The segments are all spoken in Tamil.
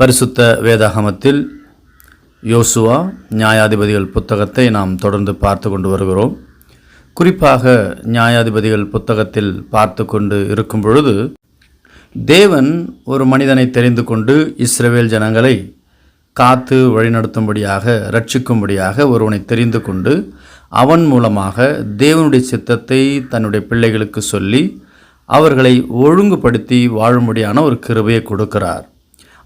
பரிசுத்த வேதாகமத்தில் யோசுவா நியாயாதிபதிகள் புத்தகத்தை நாம் தொடர்ந்து பார்த்து கொண்டு வருகிறோம். குறிப்பாக நியாயாதிபதிகள் புத்தகத்தில் பார்த்து கொண்டு இருக்கும் பொழுது தேவன் ஒரு மனிதனை தெரிந்து கொண்டு இஸ்ரவேல் ஜனங்களை காத்து வழிநடத்தும்படியாக ரட்சிக்கும்படியாக ஒருவனை தெரிந்து கொண்டு அவன் மூலமாக தேவனுடைய சித்தத்தை தன்னுடைய பிள்ளைகளுக்கு சொல்லி அவர்களை ஒழுங்குபடுத்தி வாழும்படியான ஒரு கிருபையை கொடுக்கிறார்.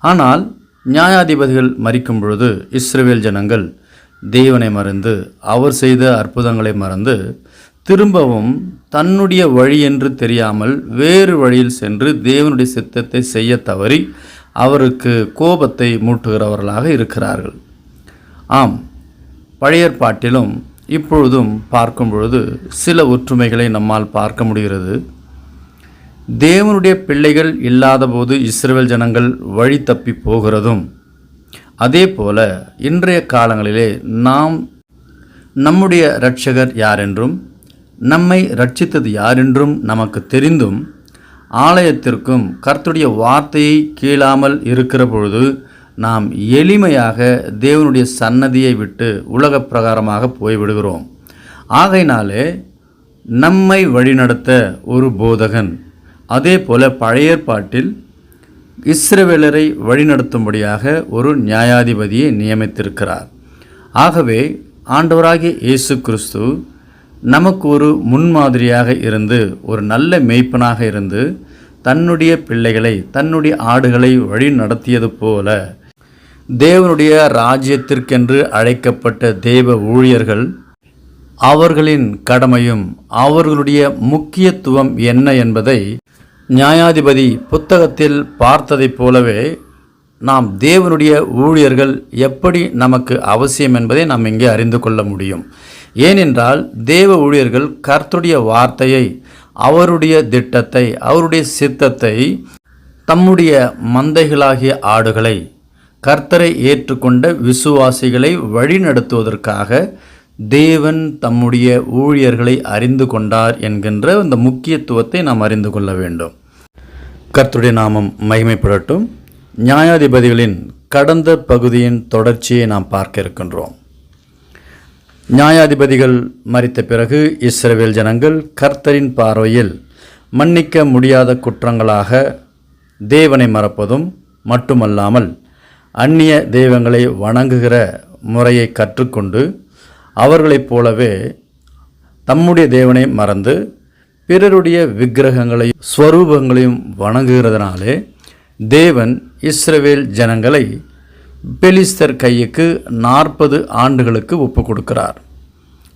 ஆனால் நியாயாதிபதிகள் மறிக்கும் பொழுது இஸ்ரேல் ஜனங்கள் தேவனை மறந்து அவர் செய்த அற்புதங்களை மறந்து திரும்பவும் தன்னுடைய வழி என்று தெரியாமல் வேறு வழியில் சென்று தேவனுடைய சித்தத்தை செய்ய தவறி அவருக்கு கோபத்தை மூட்டுகிறவர்களாக இருக்கிறார்கள். ஆம் பழையற்பாட்டிலும் இப்பொழுதும் பார்க்கும் பொழுது சில ஒற்றுமைகளை நம்மால் பார்க்க முடிகிறது. தேவனுடைய பிள்ளைகள் இல்லாதபோது இஸ்ரேல் ஜனங்கள் வழி தப்பி போகிறதும் அதே போல இன்றைய காலங்களிலே நாம் நம்முடைய இரட்சகர் யாரென்றும் நம்மை ரட்சித்தது யாரென்றும் நமக்கு தெரிந்தும் ஆலயத்திற்கும் கர்த்துடைய வார்த்தையை கீழாமல் இருக்கிற பொழுது நாம் எளிமையாக தேவனுடைய சன்னதியை விட்டு உலக பிரகாரமாக போய்விடுகிறோம். ஆகையினாலே நம்மை வழிநடத்த ஒரு போதகன் அதே போல பழைய ஏற்பாட்டில் இஸ்ரவேலரை வழிநடத்தும்படியாக ஒரு நியாயாதிபதியை நியமித்திருக்கிறார். ஆகவே ஆண்டவராகிய இயேசு கிறிஸ்து நமக்கு ஒரு முன்மாதிரியாக இருந்து ஒரு நல்ல மெய்ப்பனாக இருந்து தன்னுடைய பிள்ளைகளை தன்னுடைய ஆடுகளை வழி நடத்தியது போல தேவனுடைய ராஜ்யத்திற்கென்று அழைக்கப்பட்ட தேவ ஊழியர்கள் அவர்களின் கடமையும் அவர்களுடைய முக்கியத்துவம் என்ன என்பதை நியாயாதிபதி புத்தகத்தில் பார்த்ததைப் போலவே நாம் தேவனுடைய ஊழியர்கள் எப்படி நமக்கு அவசியம் என்பதை நாம் இங்கே அறிந்து கொள்ள முடியும். ஏனென்றால் தேவ ஊழியர்கள் கர்த்துடைய வார்த்தையை அவருடைய திட்டத்தை அவருடைய சித்தத்தை தம்முடைய மந்தைகளாகிய ஆடுகளை கர்த்தரை ஏற்றுக்கொண்ட விசுவாசிகளை வழிநடத்துவதற்காக தேவன் தம்முடைய ஊழியர்களை அறிந்து கொண்டார் என்கின்ற இந்த முக்கியத்துவத்தை நாம் அறிந்து கொள்ள வேண்டும். கர்த்துடைய நாமம் மகிமைப்படட்டும். நியாயாதிபதிகளின் கடந்த பகுதியின் தொடர்ச்சியை நாம் பார்க்க இருக்கின்றோம். நியாயாதிபதிகள் மறித்த பிறகு இஸ்ரவேல் ஜனங்கள் கர்த்தரின் பார்வையில் மன்னிக்க முடியாத குற்றங்களாக தேவனை மறப்பதும் மட்டுமல்லாமல் அந்நிய தெய்வங்களை வணங்குகிற முறையை கற்றுக்கொண்டு அவர்களைப் போலவே தம்முடைய தேவனை மறந்து பிறருடைய விக்கிரகங்களையும் ஸ்வரூபங்களையும் வணங்குகிறதுனாலே தேவன் இஸ்ரவேல் ஜனங்களை பெலிஸ்தர் கையுக்கு நாற்பது ஆண்டுகளுக்கு ஒப்பு கொடுக்கிறார்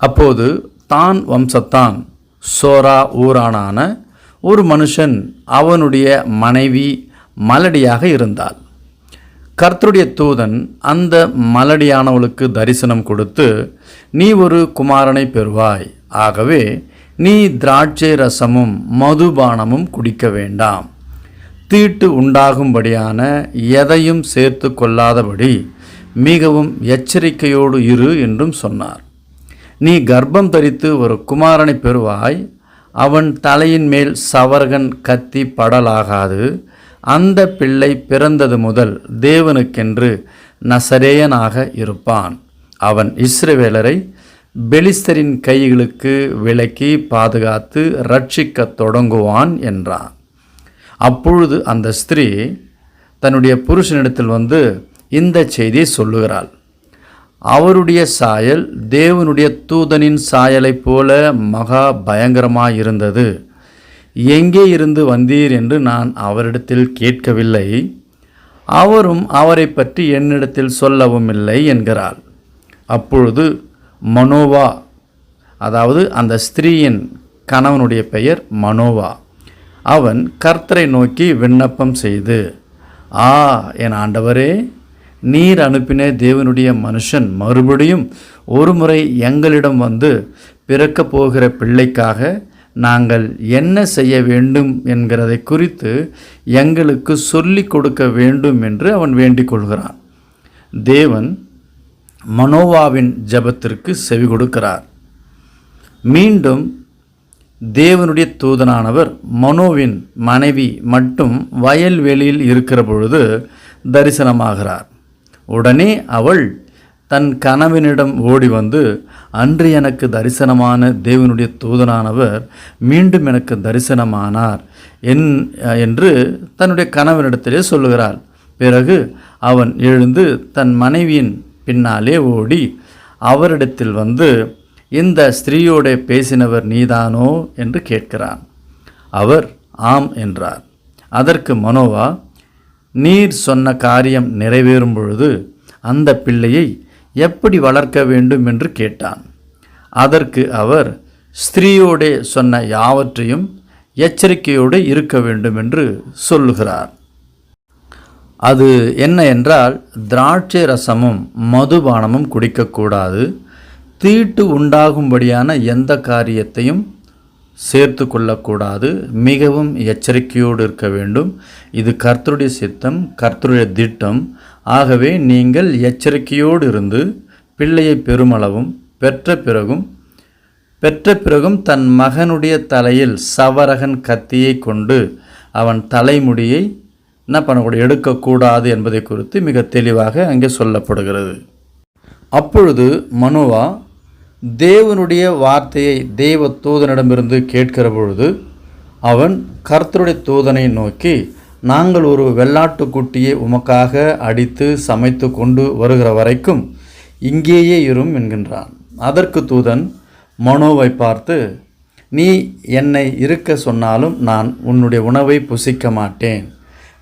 அப்போது தான் வம்சத்தான் சோரா ஊரானான ஒரு மனுஷன் அவனுடைய மனைவி மலடியாக இருந்தாள். கர்த்தருடைய தூதன் அந்த மலடியானவளுக்கு தரிசனம் கொடுத்து நீ ஒரு குமாரனை பெறுவாய். ஆகவே நீ திராட்சை ரசமும் மதுபானமும் குடிக்க வேண்டாம். தீட்டு உண்டாகும்படியான எதையும் சேர்த்து கொள்ளாதபடி மிகவும் எச்சரிக்கையோடு இரு என்றும் சொன்னார். நீ கர்ப்பம் தரித்து ஒரு குமாரனை பெறுவாய். அவன் தலையின் மேல் சவர்கன் கத்தி படலாகாது. அந்த பிள்ளை பிறந்தது முதல் தேவனுக்கென்று நசரேயனாக இருப்பான். அவன் இஸ்ரவேலரை பெலிஸ்தரின் கைகளுக்கு விலக்கி பாதுகாத்து ரட்சிக்கத் தொடங்குவான் என்றான். அப்பொழுது அந்த ஸ்திரீ தன்னுடைய புருஷனிடத்தில் வந்து இந்த செய்தியை சொல்லுகிறாள். அவருடைய சாயல் தேவனுடைய தூதனின் சாயலைப் போல மகா பயங்கரமாக இருந்தது எங்கே இருந்து வந்தீர் என்று நான் அவரிடத்தில் கேட்கவில்லை. அவரும் அவரை பற்றி என்னிடத்தில் சொல்லவும் இல்லை என்கிறாள் அப்பொழுது மனோவா அதாவது அந்த ஸ்திரீயின் கணவனுடைய பெயர் மனோவா அவன் கர்த்தரை நோக்கி விண்ணப்பம் செய்து ஆ என் ஆண்டவரே நீர் அனுப்பின தேவனுடைய மனுஷன் மறுபடியும் ஒருமுறை எங்களிடம் வந்து பிறக்கப் போகிற பிள்ளைக்காக நாங்கள் என்ன செய்ய வேண்டும் என்கிறதை குறித்து எங்களுக்கு சொல்லிக் கொடுக்க வேண்டும் என்று அவன் வேண்டிக் கொள்கிறான். தேவன் மனோவாவின் ஜெபத்திற்கு செவி கொடுக்கிறார். மீண்டும் தேவனுடைய தூதனானவர் மனோவின் மனைவி மட்டும் வயல்வெளியில் இருக்கிற பொழுது தரிசனமாகிறார். உடனே அவள் தன் கணவனிடம் ஓடி வந்து அன்று எனக்கு தரிசனமான தேவனுடைய தூதனானவர் மீண்டும் எனக்கு தரிசனமானார் என் என்று தன்னுடைய கணவனிடத்திலே சொல்லுகிறாள். பிறகு அவன் எழுந்து தன் மனைவியின் பின்னாலே ஓடி அவரிடத்தில் வந்து இந்த ஸ்திரீயோட பேசினவர் நீதானோ? என்று கேட்கிறான். அவர் ஆம் என்றார். அதற்கு மனோவா நீர் சொன்ன காரியம் நிறைவேறும் பொழுது அந்த பிள்ளையை எப்படி வளர்க்க வேண்டும் என்று கேட்டான். அதற்கு அவர் ஸ்திரீயோடே சொன்ன யாவற்றையும் எச்சரிக்கையோடு இருக்க வேண்டும் என்று சொல்லுகிறார். அது என்ன என்றால் திராட்சை ரசமும் மதுபானமும் குடிக்கக்கூடாது தீட்டு உண்டாகும்படியான எந்த காரியத்தையும் சேர்த்து கொள்ளக்கூடாது மிகவும் எச்சரிக்கையோடு இருக்க வேண்டும். இது கர்த்தருடைய சித்தம் கர்த்தருடைய திட்டம். ஆகவே நீங்கள் எச்சரிக்கையோடு இருந்து பிள்ளையை பெருமளவும் பெற்ற பிறகும் பெற்ற பிறகும் தன் மகனுடைய தலையில் சவரகன் கத்தியை கொண்டு அவன் தலைமுடியை என்ன பண்ணக்கூடிய எடுக்கக்கூடாது என்பதை குறித்து மிக தெளிவாக அங்கே சொல்லப்படுகிறது. அப்பொழுது மனோவா தேவனுடைய வார்த்தையை தெய்வ தூதனிடமிருந்து கேட்கிற பொழுது அவன் கர்த்தருடைய தூதனை நோக்கி நாங்கள் ஒரு வெள்ளாட்டுக்குட்டியை உமக்காக அடித்து சமைத்து கொண்டு வருகிற வரைக்கும் இங்கேயே இரும் என்கின்றான். அதற்கு தூதன் மனோவை பார்த்து நீ என்னை இருக்க சொன்னாலும் நான் உன்னுடைய உணவை புசிக்க மாட்டேன்.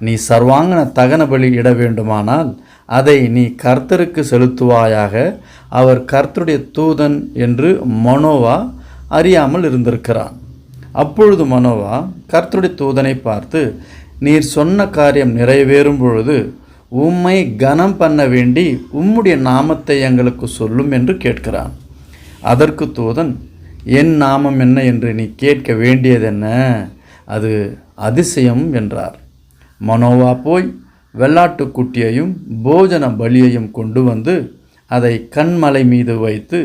நீ சர்வாங்கன தகன பலி இட வேண்டுமானால் அதை நீ கர்த்தருக்கு செலுத்துவாயாக அவர் கர்த்தருடைய தூதன் என்று மனோவா அறியாமல் இருந்திருக்கிறான். அப்பொழுது மனோவா கர்த்தருடைய தூதனை பார்த்து நீர் சொன்ன காரியம் நிறைவேறும் பொழுது உம்மை கனம் பண்ண வேண்டி உம்முடைய நாமத்தை எங்களுக்கு சொல்லும் என்று கேட்கிறான். அதற்கு தூதன் என் நாமம் என்ன என்று நீ கேட்க வேண்டியதென்ன? அது அதிசயம் என்றார். மனோவா போய் வெள்ளாட்டுக்குட்டியையும் போஜன பலியையும் கொண்டு வந்து அதை கண்மலை மீது வைத்து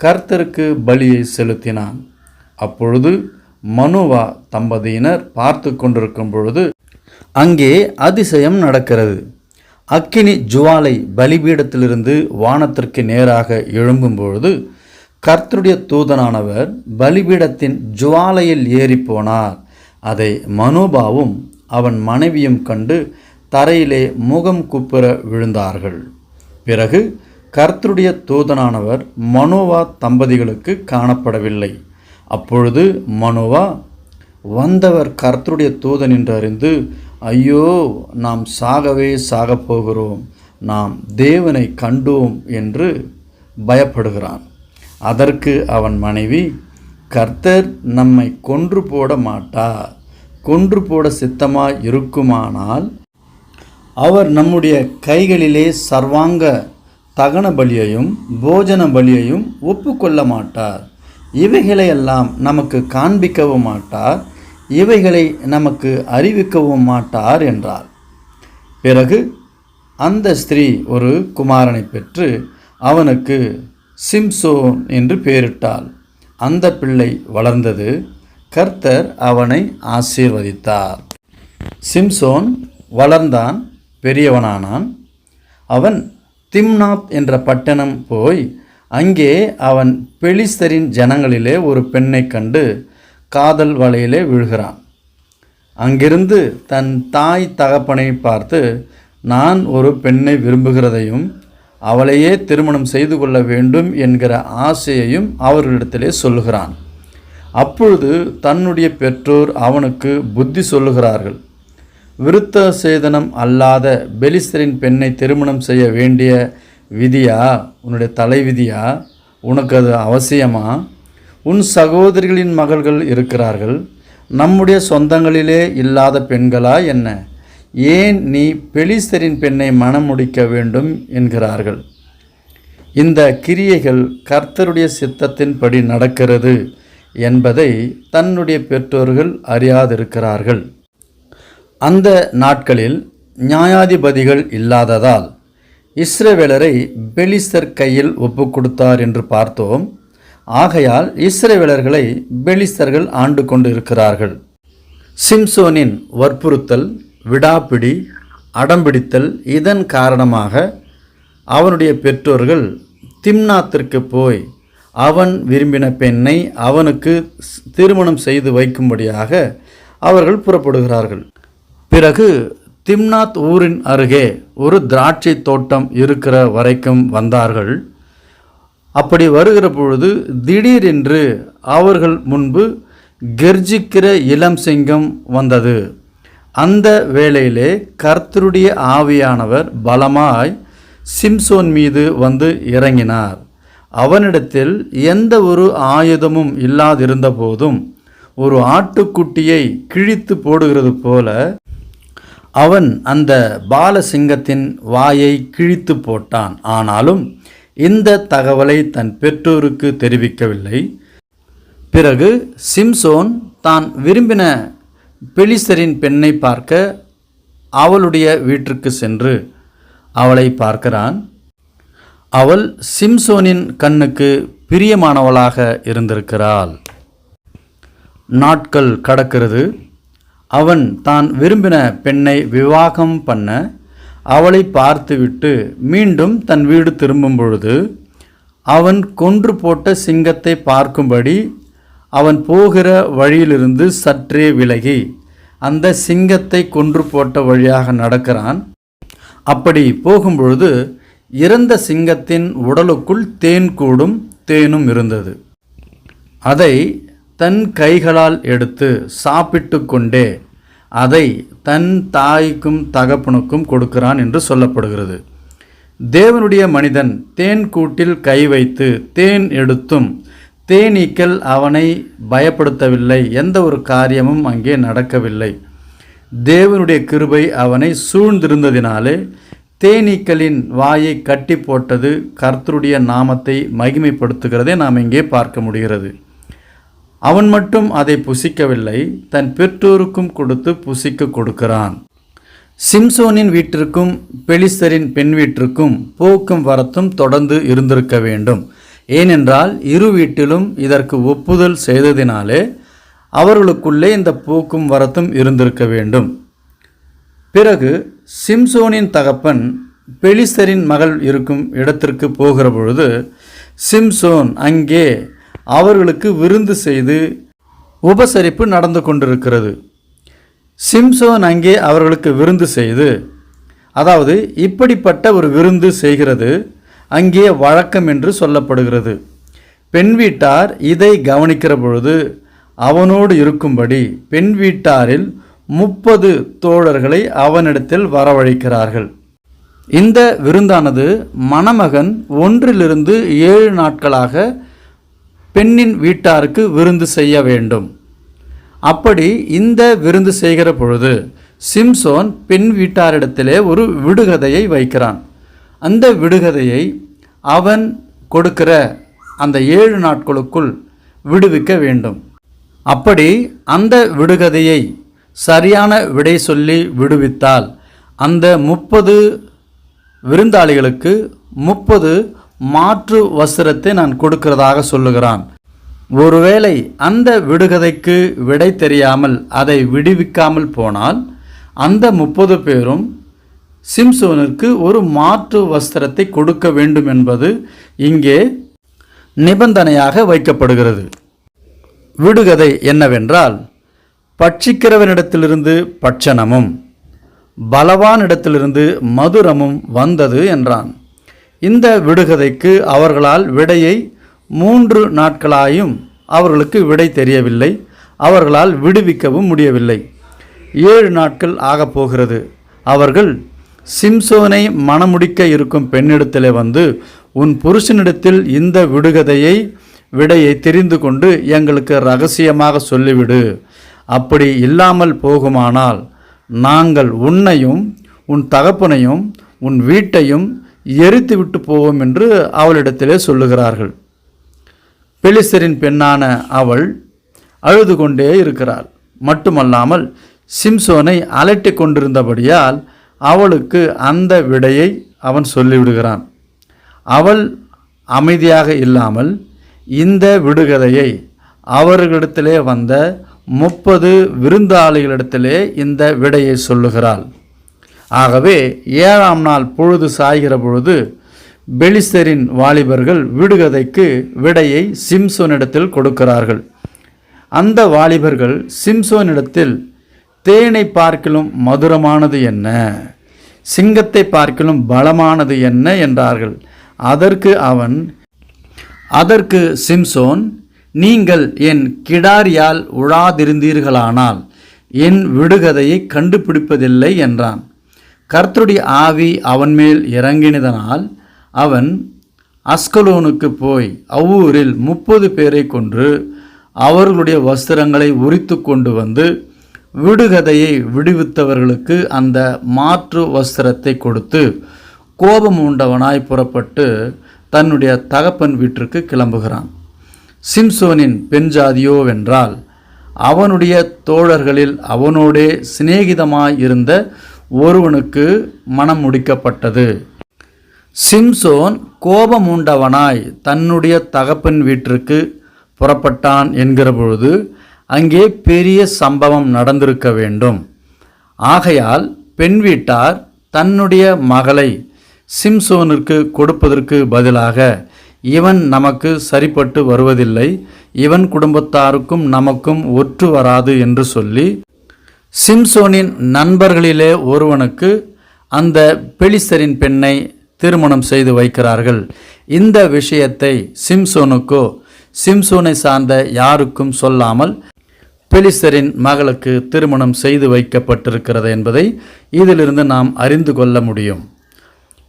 கர்த்தருக்கு பலியை செலுத்தினான். அப்பொழுது மனுவா தம்பதியினர் பார்த்து கொண்டிருக்கும் பொழுது அங்கே அதிசயம் நடக்கிறது. அக்கினி ஜுவாலை பலிபீடத்திலிருந்து வானத்திற்கு நேராக எழும்பும்பொழுது கர்த்தருடைய தூதனானவர் பலிபீடத்தின் ஜுவாலையில் ஏறிப்போனார். போனார் அதை மனோபாவும் அவன் மனைவியும் கண்டு தரையிலே முகம் குப்புற விழுந்தார்கள். பிறகு கர்த்தருடைய தூதனானவர் மனோவா தம்பதிகளுக்கு காணப்படவில்லை. அப்பொழுது மனோவா வந்தவர் கர்த்தருடைய தூதன் என்று அறிந்து ஐயோ நாம் சாகவே சாகப் போகிறோம் நாம் தேவனை கண்டோம் என்று பயப்படுகிறான். அதற்கு அவன் மனைவி கர்த்தர் நம்மை கொன்று போட மாட்டார். கொன்று போட சித்தமாக இருக்குமானால் அவர் நம்முடைய கைகளிலே சர்வாங்க தகன பலியையும் போஜன பலியையும் ஒப்புக்கொள்ள மாட்டார். இவைகளையெல்லாம் நமக்கு காண்பிக்கவும் மாட்டார். இவைகளை நமக்கு அறிவிக்கவும் மாட்டார் என்றார். பிறகு அந்த ஸ்திரீ ஒரு குமாரனை பெற்று அவனுக்கு சிம்சோன் என்று பெயரிட்டாள். அந்த பிள்ளை வளர்ந்தது. கர்த்தர் அவனை ஆசீர்வதித்தார். சிம்சோன் வளர்ந்தான் பெரியவனானான். அவன் திம்னாத் என்ற பட்டணம் போய் அங்கே அவன் பெலிஸ்தரின் ஜனங்களிலே ஒரு பெண்ணை கண்டு காதல் வலையிலே விழுகிறான். அங்கிருந்து தன் தாய் தகப்பனை பார்த்து நான் ஒரு பெண்ணை விரும்புகிறதையும் அவளையே திருமணம் செய்து கொள்ள வேண்டும் என்கிற ஆசையையும் அவர்களிடத்திலே சொல்லுகிறான். அப்பொழுது தன்னுடைய பெற்றோர் அவனுக்கு புத்தி சொல்லுகிறார்கள். விருத்த சேதனம் அல்லாத பெலிஸ்தரின் பெண்ணை திருமணம் செய்ய வேண்டிய விதியா? உன்னுடைய தலை விதியா? உனக்கு அது அவசியமா? உன் சகோதரிகளின் மகள்கள் இருக்கிறார்கள். நம்முடைய சொந்தங்களிலே இல்லாத பெண்களா என்ன? ஏன் நீ பெலிஸ்தரின் பெண்ணை மனம் முடிக்க வேண்டும் என்கிறார்கள். இந்த கிரியைகள் கர்த்தருடைய சித்தத்தின்படி நடக்கிறது என்பதை தன்னுடைய பெற்றோர்கள் அறியாதிருக்கிறார்கள். அந்த நாட்களில் நியாயாதிபதிகள் இல்லாததால் இஸ்ரவேலரை பெலிஸ்தர் கையில் ஒப்பு கொடுத்தார் என்று பார்த்தோம். ஆகையால் இஸ்ரவேலர்களை பெலிஸ்தர்கள் ஆண்டு கொண்டு இருக்கிறார்கள் சிம்சோனின் வற்புறுத்தல் விடாப்பிடி அடம்பிடித்தல் இதன் காரணமாக அவனுடைய பெற்றோர்கள் திம்னாத்திற்கு போய் அவன் விரும்பின பெண்ணை அவனுக்கு திருமணம் செய்து வைக்கும்படியாக அவர்கள் புறப்படுகிறார்கள். பிறகு திம்னாத் ஊரின் அருகே ஒரு திராட்சை தோட்டம் இருக்கிற வரைக்கும் வந்தார்கள். அப்படி வருகிற பொழுது திடீரென்று அவர்கள் முன்பு கெர்ஜிக்கிற இளம் சிங்கம் வந்தது. அந்த வேளையிலே கர்த்தருடைய ஆவியானவர் பலமாய் சிம்சோன் மீது வந்து இறங்கினார். அவனிடத்தில் எந்த ஒரு ஆயுதமும் இல்லாதிருந்த போதும் ஒரு ஆட்டுக்குட்டியை கிழித்து போடுகிறது போல அவன் அந்த பாலசிங்கத்தின் வாயை கிழித்து போட்டான். ஆனாலும் இந்த தகவலை தன் பெற்றோருக்கு தெரிவிக்கவில்லை. பிறகு சிம்சோன் தான் விரும்பின பெலிஸ்தரின் பெண்ணை பார்க்க அவளுடைய வீட்டிற்கு சென்று அவளை பார்க்கிறான். அவள் சிம்சோனின் கண்ணுக்கு பிரியமானவளாக இருந்திருக்கிறாள். நாட்கள் கடக்கிறது. அவன் தான் விரும்பின பெண்ணை விவாகம் பண்ண அவளை பார்த்துவிட்டு மீண்டும் தன் வீடு திரும்பும் பொழுது அவன் கொன்று போட்ட சிங்கத்தை பார்க்கும்படி அவன் போகிற வழியிலிருந்து சற்றே விலகி அந்த சிங்கத்தை கொன்று போட்ட வழியாக நடக்கிறான். அப்படி போகும்பொழுது இறந்த சிங்கத்தின் உடலுக்குள் தேன் கூடும் தேனும் இருந்தது. அதை தன் கைகளால் எடுத்து சாப்பிட்டு கொண்டே அதை தன் தாய்க்கும் தகப்பனுக்கும் கொடுக்கிறான் என்று சொல்லப்படுகிறது. தேவனுடைய மனிதன் தேன் கூட்டில் கை வைத்து தேன் எடுத்தும் தேனீக்கள் அவனை பயப்படுத்தவில்லை. எந்த ஒரு காரியமும் அங்கே நடக்கவில்லை. தேவனுடைய கிருபை அவனை சூழ்ந்திருந்ததினாலே தேனீக்களின் வாயை கட்டி போட்டது கர்த்தருடைய நாமத்தை மகிமைப்படுத்துகிறதை நாம் இங்கே பார்க்க முடிகிறது. அவன் மட்டும் அதை புசிக்கவில்லை தன் பெற்றோருக்கும் கொடுத்து புசிக்க கொடுக்கிறான். சிம்சோனின் வீட்டிற்கும் பெலிஸ்தரின் பெண் வீட்டிற்கும் போக்கும் வரத்தும் தொடர்ந்து இருந்திருக்க வேண்டும். ஏனென்றால் இரு வீட்டிலும் இதற்கு ஒப்புதல் செய்ததினாலே அவர்களுக்குள்ளே இந்த போக்கும் வரத்தும் இருந்திருக்க வேண்டும். பிறகு சிம்சோனின் தகப்பன் பெலிஸ்தரின் மகள் இருக்கும் இடத்திற்கு போகிற பொழுது சிம்சோன் அங்கே அவர்களுக்கு விருந்து செய்து உபசரிப்பு நடந்து கொண்டிருக்கிறது. சிம்சோன் அங்கே அவர்களுக்கு விருந்து செய்து அதாவது இப்படிப்பட்ட ஒரு விருந்து செய்கிறது அங்கே வழக்கம் என்று சொல்லப்படுகிறது. பெண் வீட்டார் இதை கவனிக்கிற பொழுது அவனோடு இருக்கும்படி பெண் வீட்டாரில் முப்பது தோழர்களை அவனிடத்தில் வரவழைக்கிறார்கள். இந்த விருந்தானது மணமகன் ஒன்றிலிருந்து ஏழு நாட்களாக பெண்ணின் வீட்டாருக்கு விருந்து செய்ய வேண்டும். அப்படி இந்த விருந்து செய்கிற பொழுது சிம்சோன் பெண் வீட்டாரிடத்திலே ஒரு விடுகதையை வைக்கிறான். அந்த விடுகதையை அவன் கொடுக்கிற அந்த ஏழு நாட்களுக்குள் விடுவிக்க வேண்டும். அப்படி அந்த விடுகதையை சரியான விடை சொல்லி விடுவித்தால் அந்த முப்பது விருந்தாளிகளுக்கு முப்பது மாற்று வஸ்திரத்தை நான் கொடுக்கிறதாக சொல்லுகிறான். ஒருவேளை அந்த விடுகதைக்கு விடை தெரியாமல் அதை விடுவிக்காமல் போனால் அந்த முப்பது பேரும் சிம்சோனிற்கு ஒரு மாற்று வஸ்திரத்தை கொடுக்க வேண்டும் என்பது இங்கே நிபந்தனையாக வைக்கப்படுகிறது. விடுகதை என்னவென்றால் பட்சிக்கிறவனிடத்திலிருந்து பட்சணமும் பலவானிடத்திலிருந்து மதுரமும் வந்தது என்றான். இந்த விடுகதைக்கு அவர்களால் விடையை மூன்று நாட்களாயும் அவர்களுக்கு விடை தெரியவில்லை. அவர்களால் விடுவிக்கவும் முடியவில்லை. ஏழு நாட்கள் ஆகப் போகிறது. அவர்கள் சிம்சோனை மணமுடிக்க இருக்கும் பெண்ணிடத்திலே வந்து உன் புருஷனிடத்தில் இந்த விடுகதையை விடையை தெரிந்து கொண்டு எங்களுக்கு ரகசியமாக சொல்லிவிடு. அப்படி இல்லாமல் போகுமானால் நாங்கள் உன்னையும் உன் தகப்பனையும் உன் வீட்டையும் எரித்து விட்டு போவோம் என்று அவளிடத்திலே சொல்லுகிறார்கள். பெலிஸ்தரின் பெண்ணான அவள் அழுது கொண்டே இருக்கிறாள். மட்டுமல்லாமல் சிம்சோனை அலட்டிக் கொண்டிருந்தபடியால் அவளுக்கு அந்த விடையை அவன் சொல்லிவிடுகிறான். அவள் அமைதியாக இல்லாமல் இந்த விடுகதையை அவர்களிடத்திலே வந்த முப்பது விருந்தாளிகளிடத்திலே இந்த விடையை சொல்லுகிறாள். ஆகவே ஏழாம் நாள் பொழுது சாய்கிற பொழுது பெலிஸ்தரின் வாலிபர்கள் விடுகதைக்கு விடையை சிம்சோனிடத்தில் கொடுக்கிறார்கள். அந்த வாலிபர்கள் சிம்சோனிடத்தில் தேனை பார்க்கிலும் மதுரமானது என்ன? சிங்கத்தை பார்க்கிலும் பலமானது என்ன? என்றார்கள். அதற்கு அவன் அதற்கு சிம்சோன் நீங்கள் என் கிடாரியால் உழாதிருந்தீர்களானால் என் விடுகதையை கண்டுபிடிப்பதில்லை என்றான். கர்த்தருடைய ஆவி அவன் மேல் இறங்கினதனால் அவன் அஸ்கலோனுக்கு போய் அவ்வூரில் முப்பது பேரை கொன்று அவர்களுடைய வஸ்திரங்களை உரித்து கொண்டு வந்து விடுகதையை விடுவித்தவர்களுக்கு அந்த மாற்று வஸ்திரத்தை கொடுத்து கோபம் உண்டவனாய் புறப்பட்டு தன்னுடைய தகப்பன் வீட்டிற்கு கிளம்புகிறான். சிம்சோனின் பெண் ஜாதியோவென்றால் அவனுடைய தோழர்களில் அவனோடே சிநேகிதமாய் இருந்த ஒருவனுக்கு மனம் முடிக்கப்பட்டது. சிம்சோன் கோபமூண்டவனாய் தன்னுடைய தகப்பன் வீட்டிற்கு புறப்பட்டான் என்கிற பொழுது அங்கே பெரிய சம்பவம் நடந்திருக்க வேண்டும். ஆகையால் பெண் வீட்டார் தன்னுடைய மகளை சிம்சோனிற்கு கொடுப்பதற்கு பதிலாக இவன் நமக்கு சரிப்பட்டு வருவதில்லை இவன் குடும்பத்தாருக்கும் நமக்கும் ஒற்று வராது என்று சொல்லி சிம்சோனின் நண்பர்களிலே ஒருவனுக்கு அந்த பெலிஸ்தரின் பெண்ணை திருமணம் செய்து வைக்கிறார்கள். இந்த விஷயத்தை சிம்சோனுக்கோ சிம்சோனை சார்ந்த யாருக்கும் சொல்லாமல் பெலிஸ்தரின் மகளுக்கு திருமணம் செய்து வைக்கப்பட்டிருக்கிறது என்பதை இதிலிருந்து நாம் அறிந்து கொள்ள முடியும்.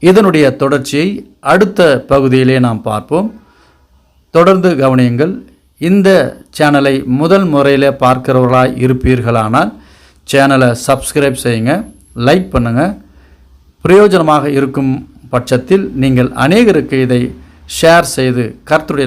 இதனுடைய தொடர்ச்சியை அடுத்த பகுதியிலே நாம் பார்ப்போம். தொடர்ந்து கவனியுங்கள் இந்த சேனலை முதல் முறையில் பார்க்கிறவர்களாய் இருப்பீர்களானால் சேனலை சப்ஸ்கிரைப் செய்யுங்க லைக் பண்ணுங்கள் பிரயோஜனமாக இருக்கும் பட்சத்தில் நீங்கள் அநேகருக்கு இதை ஷேர் செய்து கர்த்தருடைய